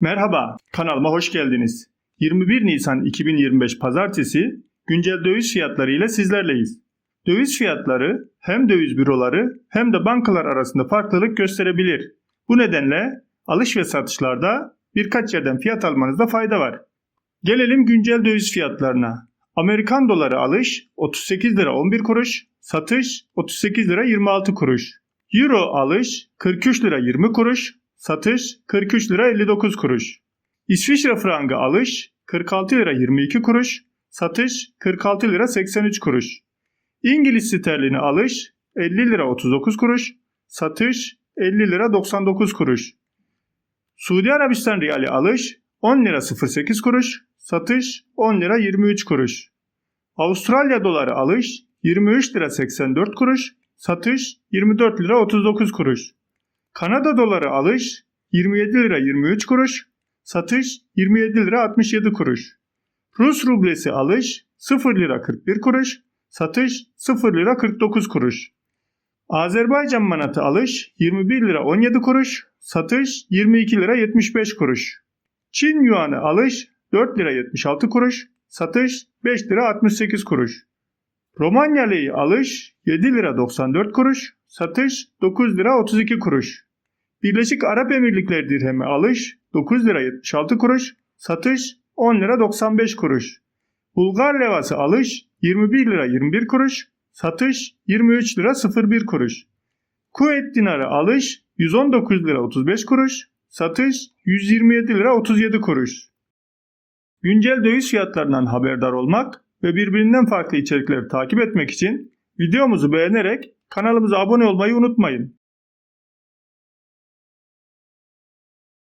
Merhaba, kanalıma hoş geldiniz. 21 Nisan 2025 Pazartesi güncel döviz fiyatları ile sizlerleyiz. Döviz fiyatları hem döviz büroları hem de bankalar arasında farklılık gösterebilir. Bu nedenle alış ve satışlarda birkaç yerden fiyat almanızda fayda var. Gelelim güncel döviz fiyatlarına. Amerikan doları alış 38 lira 11 kuruş, satış 38 lira 26 kuruş. Euro alış 43 lira 20 kuruş, satış 43 lira 59 kuruş. İsviçre frangı alış 46 lira 22 kuruş, satış 46 lira 83 kuruş. İngiliz sterlini alış 50 lira 39 kuruş, satış 50 lira 99 kuruş. Suudi Arabistan riyali alış 10 lira 08 kuruş, satış 10 lira 23 kuruş. Avustralya doları alış 23 lira 84 kuruş, satış 24 lira 39 kuruş. Kanada doları alış 27 lira 23 kuruş, satış 27 lira 67 kuruş. Rus rublesi alış 0 lira 41 kuruş, satış 0 lira 49 kuruş. Azerbaycan manatı alış 21 lira 17 kuruş, satış 22 lira 75 kuruş. Çin yuanı alış 4 lira 76 kuruş, satış 5 lira 68 kuruş. Romanya leyi alış 7 lira 94 kuruş, satış 9 lira 32 kuruş. Birleşik Arap Emirlikleri dirhemi alış 9 lira 76 kuruş, satış 10 lira 95 kuruş. Bulgar levası alış 21 lira 21 kuruş, satış 23 lira 01 kuruş. Kuveyt dinarı alış 119 lira 35 kuruş, satış 127 lira 37 kuruş. Güncel döviz fiyatlarından haberdar olmak ve birbirinden farklı içerikleri takip etmek için videomuzu beğenerek kanalımıza abone olmayı unutmayın.